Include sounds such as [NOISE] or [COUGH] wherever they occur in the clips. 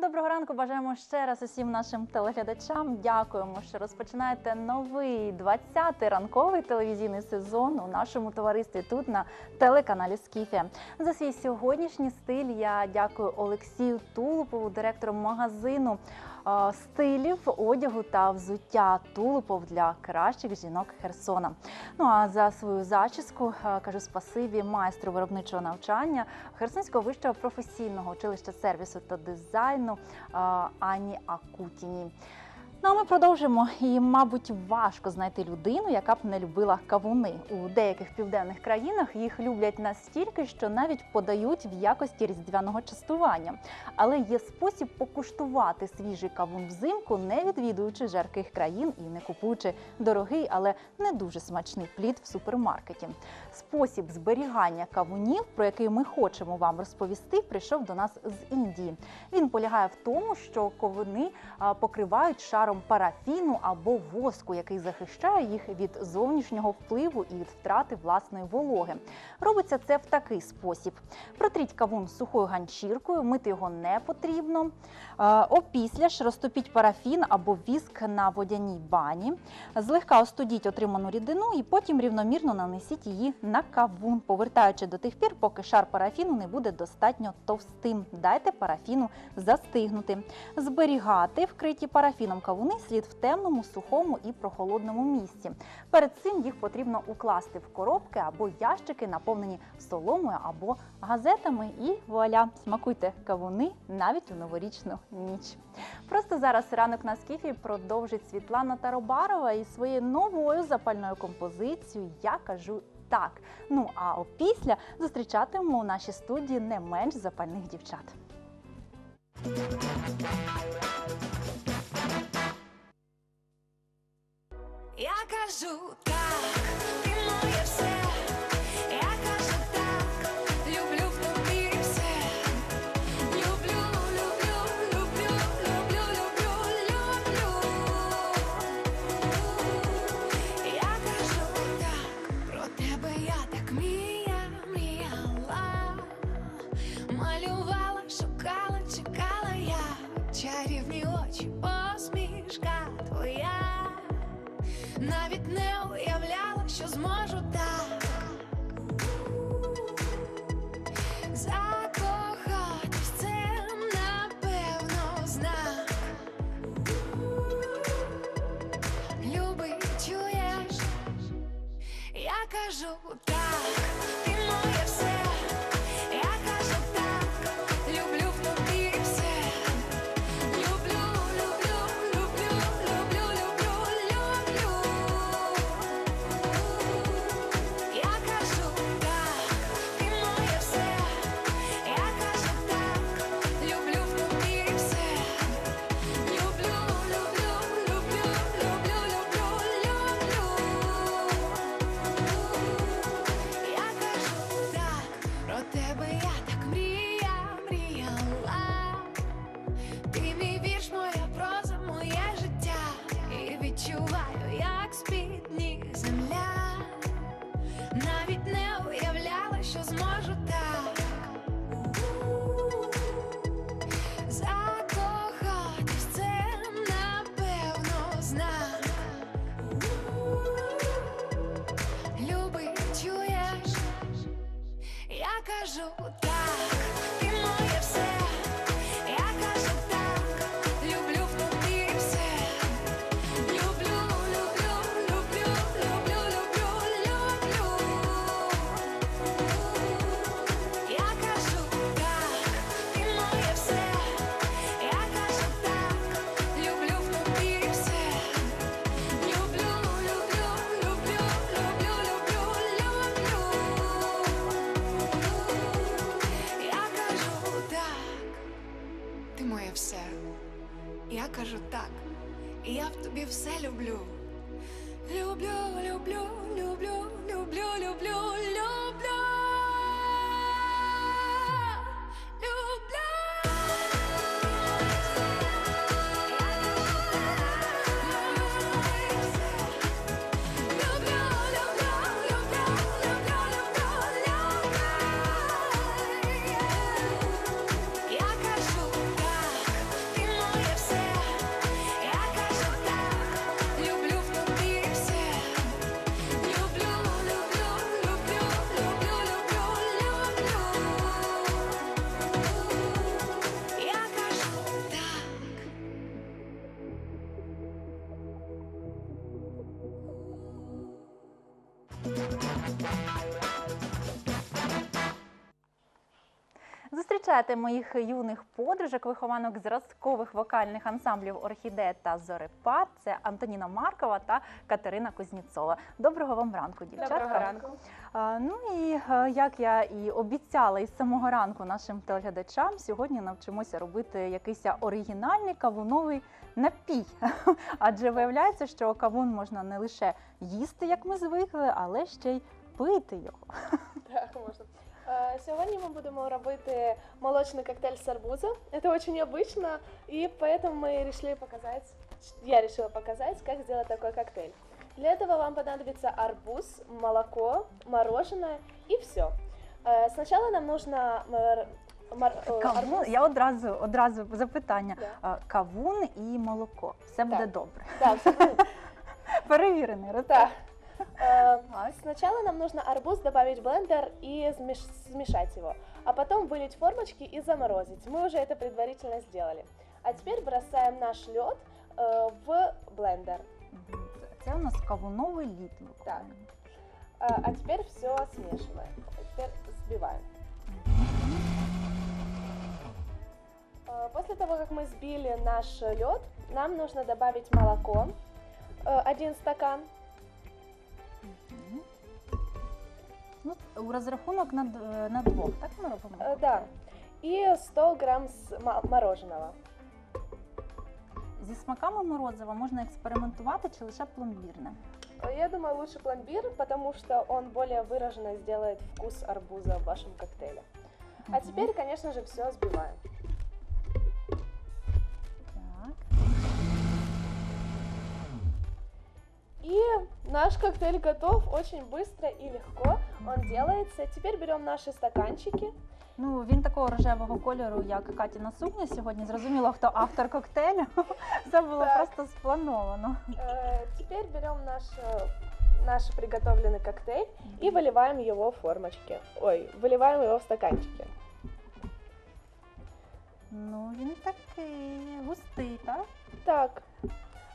Доброго ранку, бажаємо ще раз усім нашим телеглядачам. Дякуємо, що розпочинаєте новий 20-й ранковий телевізійний сезон у нашому товаристві тут на телеканалі Скіфія. За свій сьогоднішній стиль я дякую Олексію Тулупову, директору магазину стилів, одягу та взуття Тулупов для кращих жінок Херсона. Ну а за свою зачіску е, кажу спасибі майстру виробничого навчання Херсонського вищого професійного училища сервісу та дизайну е, Ані Акутіній. Ну а ми продовжимо. І, мабуть, важко знайти людину, яка б не любила кавуни. У деяких південних країнах їх люблять настільки, що навіть подають в якості різдвяного частування. Але є спосіб покуштувати свіжий кавун взимку, не відвідуючи жарких країн і не купуючи дорогий, але не дуже смачний плід в супермаркеті. Спосіб зберігання кавунів, про який ми хочемо вам розповісти, прийшов до нас з Індії. Він полягає в тому, що ковини а, покривають шаром парафіну або воску, який захищає їх від зовнішнього впливу і від втрати власної вологи. Робиться це в такий спосіб: протріть кавун сухою ганчіркою, мити його не потрібно. Е, Опісля ж розтопіть парафін або віск на водяній бані, злегка остудіть отриману рідину і потім рівномірно нанесіть її на кавун, повертаючи до тих пір, поки шар парафіну не буде достатньо товстим. Дайте парафіну застигнути. Зберігати вкриті парафіном кавуни слід в темному, сухому і прохолодному місці. Перед цим їх потрібно укласти в коробки або ящики, наповнені соломою або газетами. І вуаля, смакуйте кавуни навіть у новорічну ніч. Просто зараз ранок на скіфі продовжить Світлана Таробарова і своєю новою запальною композицією Я кажу. Так, ну а опісля зустрічатимемо у нашій студії не менш запальних дівчат. Кажу так, ти моє все. Я Люблю, люблю, люблю, люблю, люблю, люблю. Зустрічайте моїх юних подружок, вихованок зразкових вокальних ансамблів Орхідея та Зорепад. Це Антоніна Маркова та Катерина Кузніцова. Доброго вам ранку, дівчатка. Доброго ранку. А, Ну і е, як я і обіцяла із самого ранку нашим телеглядачам, сьогодні навчимося робити якийсь оригінальний кавуновий напій. [LAUGHS] Адже виявляється, що кавун можна не лише їсти, як ми звикли, але ще й пити його. Так, можна. Е, Сьогодні ми будемо робити молочний коктейль з арбуза. Это очень необычно, и поэтому мы решили показать, я решила показать, как сделать такой коктейль. Для этого вам понадобится арбуз, молоко, мороженое и все. Сначала нам нужно мор- мор- э, Кавун, арбуз. я одразу одразу запитання. Да. А, Кавун і молоко. Все буде Так. добре. Да, всё будет. [LAUGHS] Перевірений рецепт. Так. Э, Так. Сначала нам нужно арбуз добавить в блендер и смеш- смешать его, а потом вылить формочки и заморозить. Мы уже это предварительно сделали. А теперь бросаем наш лед э, в блендер. Це- Це у нас кавуновий лід. буквально. Э, а теперь все смешиваем. А теперь взбиваем. Э, После того, как мы сбили наш лед, нам нужно добавить молоко, э, один стакан, у розрахунок на, д- на двох, так ми робимо? Э, да. и 100 грамм с- мо- мороженого. Зі смаками морозива можна експериментувати чи лише пломбірне? Э, Я думаю, лучше пломбир, потому что он более выраженно сделает вкус арбуза в вашем коктейле. А Мгм. теперь, конечно же, все взбиваем. Так. И наш коктейль готов очень быстро и легко Он делается. Теперь берем наши стаканчики. Ну, він такого рожевого кольору, як Катіна сукня сьогодні. Зрозуміло, хто автор коктейлю. [LAUGHS] Це було Так. просто сплановано. Э, Теперь берем наш, э, наш приготовленный коктейль и выливаем его в формочки. Ой, выливаем его в стаканчики. Ну, він такий густий, так? Так.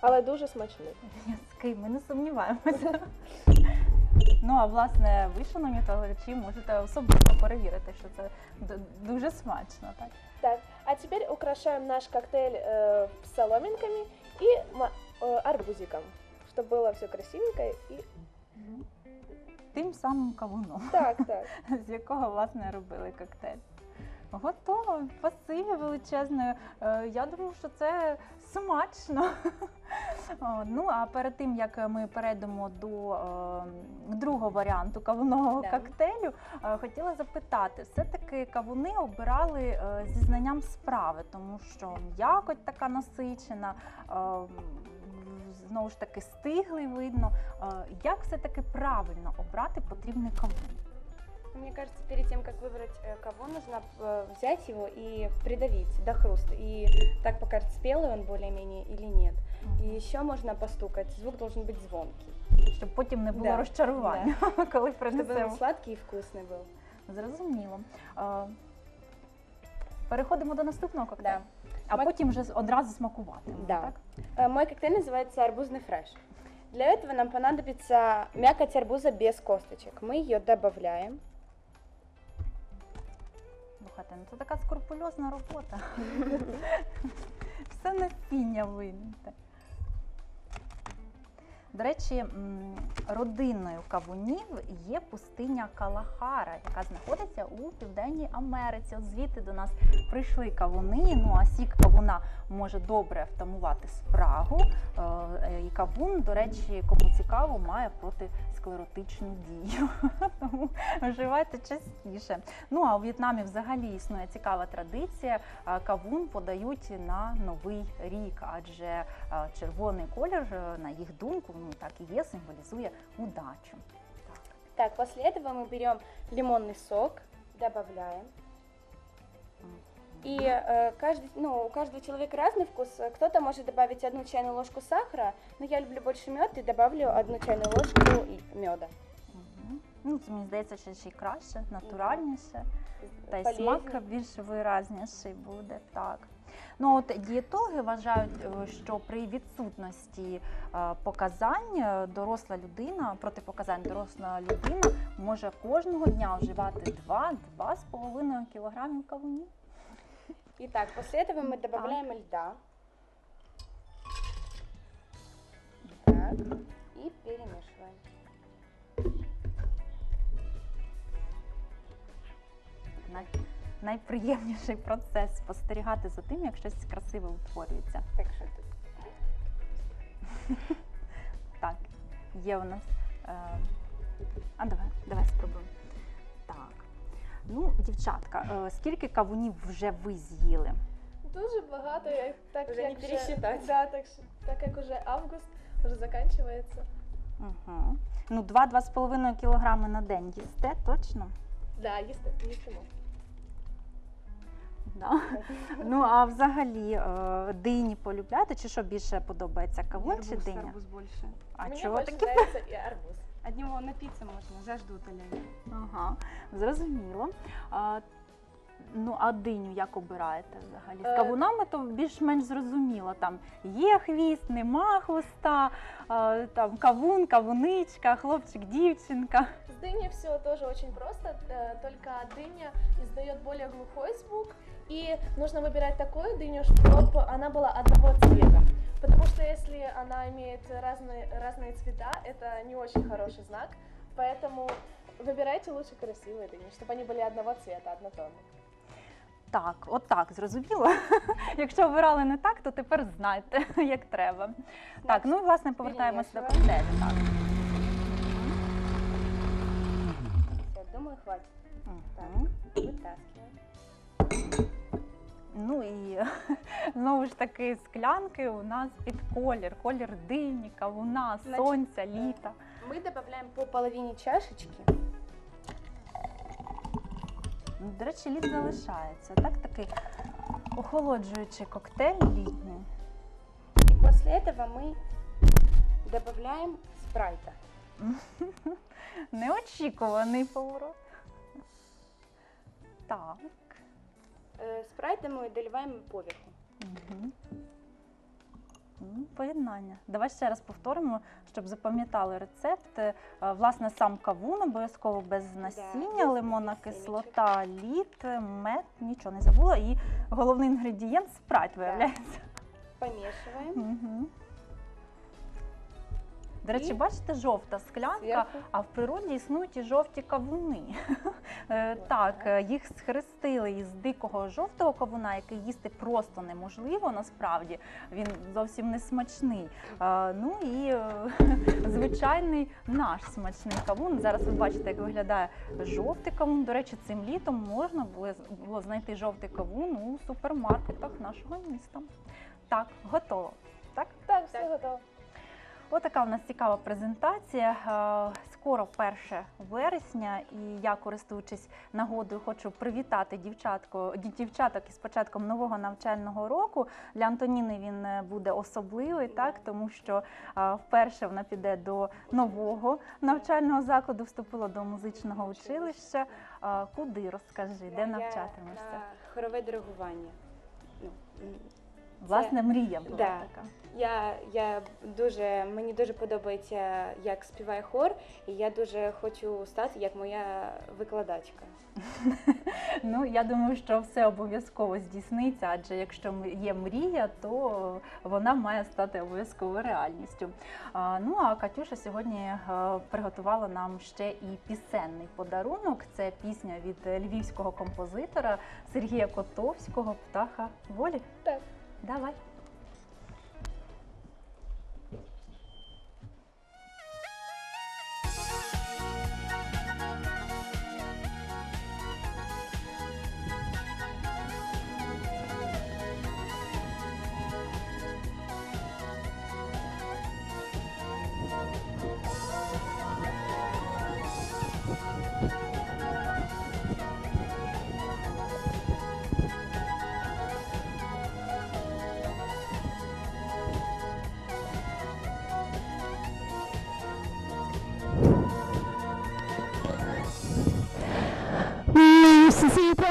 Але дуже смачний. В'язкий, ми не сумніваємося. [LAUGHS] Ну, а власне, ви, шановні телеглядачі, можете особисто перевірити, що це д- дуже смачно, так? Так, а теперь украшаем наш коктейль э, соломинками и ма- э, арбузиком, чтобы было все красивенько. И... Тим самим кавуном, Так, [LAUGHS] так. з якого власне робили коктейль. Готово, спасибі величезне. Е, Я думаю, що це смачно. [LAUGHS] О, Ну а перед тим як ми перейдемо до е, другого варіанту кавунового Да. коктейлю, е, хотіла запитати: все-таки кавуни обирали е, зі знанням справи, тому що м'якоть така насичена, е, знову ж таки стиглий видно. Е, Як все-таки правильно обрати потрібний кавун? Мне кажется, перед тем, как выбрать э, кого, нужно э, взять его и придавить до хруста. И так покажет, спелый он более-менее или нет. И еще можно постукать. Звук должен быть звонкий, Щоб потім не було Да, розчарування, [LAUGHS] коли чтобы принесемо. он сладкий и вкусный был. Зрозуміло. Е, Переходимо до наступного коктейлю. А Ми- потім вже з- одразу смакувати. Да. Так? Э, Мой коктейль называется арбузный фреш. Для этого нам понадобится мякоть арбуза без косточек. Мы ее добавляем. Слухайте, ну це така скрупульозна робота. [LAUGHS] Все насіння вийняте. До речі, родиною кавунів є пустиня Калахара, яка знаходиться у Південній Америці. От звідти до нас прийшли кавуни. Ну а сік кавуна може добре втамувати спрагу. Е, е, І кавун, до речі, кому цікаво, має протисклеротичну дію. [LAUGHS] Тому вживайте частіше. Ну а у В'єтнамі взагалі існує цікава традиція. Кавун подають на новий рік, адже червоний колір, е, на їх думку, ну так і є, символізує удачу. Так. Так, после этого мы берем лимонный сок, добавляем. И э, каждый, ну, у каждого человека разный вкус. Э, Кто-то может добавить одну чайную ложку сахара, но я люблю больше мед и добавлю одну чайную ложку меда. Мгм. Ну, це мені здається, що ще й краще, натуральніше, та й Полезнее. смак більш виразніший буде. Так. Ну от дієтологи вважають, е, що при відсутності е, показань е, доросла людина, протипоказань доросла людина може кожного дня вживати 2-2,5 кілограмів кавунів. Итак, после этого мы добавляем льда. Так, и перемешиваем. Най- Найприємніший процес спостерігати за тим, як щось красиве утворюється. Так что тут? [LAUGHS] Так, є у нас. Е... А давай, давай спробуємо. Так. Ну, дівчатка, е, скільки кавунів вже ви з'їли? Дуже багато, як, так Уже як не пересчитать. Да, так, що- так як уже август вже закінчується. Угу. Ну, 2-2,5 кілограми на день їсте, точно? Да, їсти, їстимо. Да. Ну, а взагалі, е, дині полюбляєте, чи що більше подобається? Кавун чи Арбуз, диня? арбуз больше. А Мені чого більше таке? подобається і арбуз. От него напиться можно, жажду утоляет. Ага, зрозуміло. А, ну, а диню як обираєте взагалі? З Е, кавунами то більш-менш зрозуміло. Там є хвіст, нема хвоста, а, там кавун, кавуничка, хлопчик, дівчинка. С дыней все тоже очень просто, э, только дыня издает более глухой звук, и нужно выбирать такую дыню, чтобы она была одного цвета. Потому что если она имеет разные, разные цвета, это не очень хороший знак, поэтому выбирайте лучше красивые дыни, чтобы они были одного цвета, однотонные. Так, от так, зрозуміло. [LAUGHS] Якщо обирали не так, то тепер знайте, як [LAUGHS] треба. Так, ну і власне повертаємося до перемішуємо. коктейлю. Так. Все, думаю, хватит. Мгм. Вытаскиваем. Ну і [LAUGHS] знову ж таки склянки у нас під колір, колір дині, кавуна, Значить, сонця, літа. Мы добавляем по половине чашечки. Ну, До речі, лід залишається. Так, такий охолоджуючий коктейль літній. И после этого мы добавляем спрайта. [LAUGHS] Неочікуваний поворот. Так. Э, і доліваємо поверху. Угу. Поєднання. Давай ще раз повторимо, щоб запам'ятали рецепт. Е, Власне, сам кавун обов'язково без насіння, лимонна кислота, лід, мед, нічого не забула. І головний інгредієнт спрайт виявляється. Помішуємо. Угу. До речі, І бачите, жовта склянка, Сверху. а в природі існують і жовті кавуни. [LAUGHS] Е, Так, е, їх схрестили із дикого жовтого кавуна, який їсти просто неможливо насправді. Він зовсім не смачний. Е, Ну і [LAUGHS] звичайний наш смачний кавун. Зараз ви бачите, як виглядає жовтий кавун. До речі, цим літом можна було, було знайти жовтий кавун у супермаркетах нашого міста. Так, готово. Так? Так, все Так. готово. Отака у нас цікава презентація. Е, Скоро 1 вересня, і я, користуючись нагодою, хочу привітати дівчатку, дівчаток із початком нового навчального року. Для Антоніни він е, буде особливий, так тому що е, вперше вона піде до нового навчального закладу, вступила до музичного училища. Куди розкажи, де навчатимешся? На хорове диригування. Власне, мрія була Да. така. Я, я дуже, мені дуже подобається, як співає хор, і я дуже хочу стати як моя викладачка. [LAUGHS] Ну, я думаю, що все обов'язково здійсниться, адже якщо є мрія, то вона має стати обов'язково реальністю. А, Ну а Катюша сьогодні е, приготувала нам ще і пісенний подарунок. Це пісня від львівського композитора Сергія Котовського Птаха волі. Так. Давай.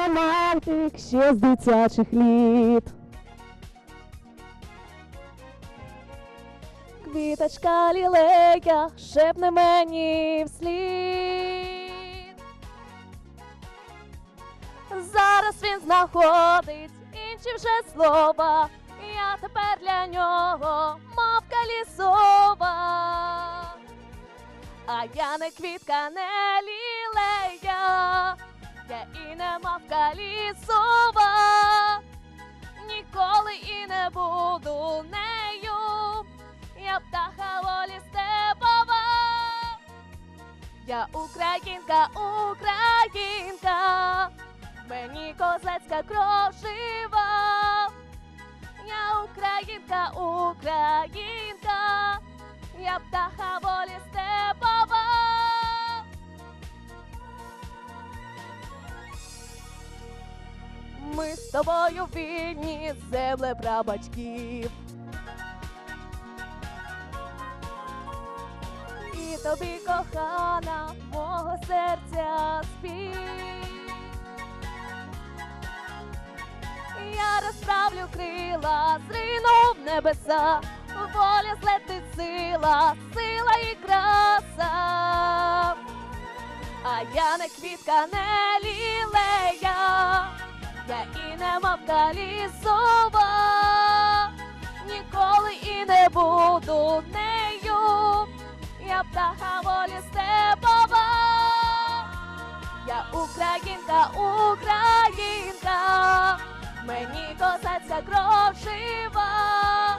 романтик ще з дитячих літ. Квіточка лілея шепне мені вслід. Зараз він знаходить інші вже слова. Я тепер для нього мов лісова. А я не квітка, не лілея, я і не мавка лісова. Ніколи і не буду нею. Я птаха волі степова. Я українка, українка, мені козацька кров жива. Я українка, українка, я птаха волі степова. Ми з тобою вільні, земле прабатьків. І тобі, кохана, мого серця спів. Я розправлю крила, зрину в небеса, воля злетить сила, сила і краса. А я не квітка, не лілея, я і не мавка лісова, ніколи і не буду нею, я птаха волі степова. Я українка, українка, мені козацька кров жива.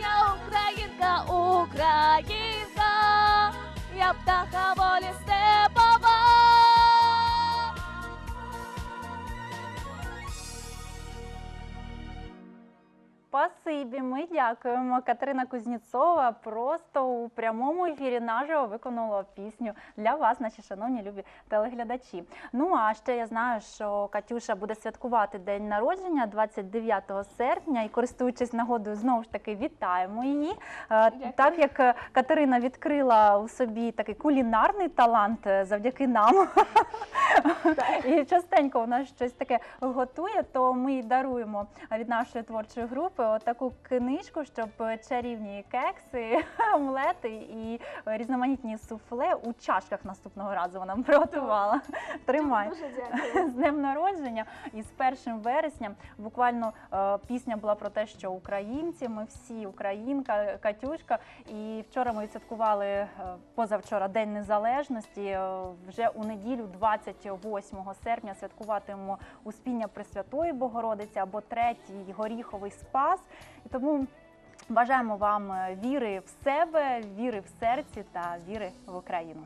Я українка, українка, я птаха волі степова. Posso? Спасибі, ми дякуємо. Катерина Кузніцова просто у прямому ефірі наживо виконала пісню для вас, наші шановні любі телеглядачі. Ну а ще я знаю, що Катюша буде святкувати день народження 29 серпня, і користуючись нагодою, знову ж таки вітаємо її. Е, Так як Катерина відкрила у собі такий кулінарний талант е, завдяки нам. [LAUGHS] І частенько вона щось таке готує, то ми їй даруємо від нашої творчої групи таку книжку, щоб чарівні кекси, [LAUGHS] омлети і різноманітні суфле у чашках наступного разу вона приготувала. [LAUGHS] Тримай Дуже дякую. [LAUGHS] з днем народження і з першим вересня буквально е, пісня була про те, що українці, ми всі українка, Катюшка. І вчора ми відсвяткували е, позавчора День Незалежності. Е, Вже у неділю, 28 серпня, святкуватимемо Успіння Пресвятої Богородиці або третій горіховий спас. І тому. Бажаємо вам е, віри в себе, віри в серці та віри в Україну.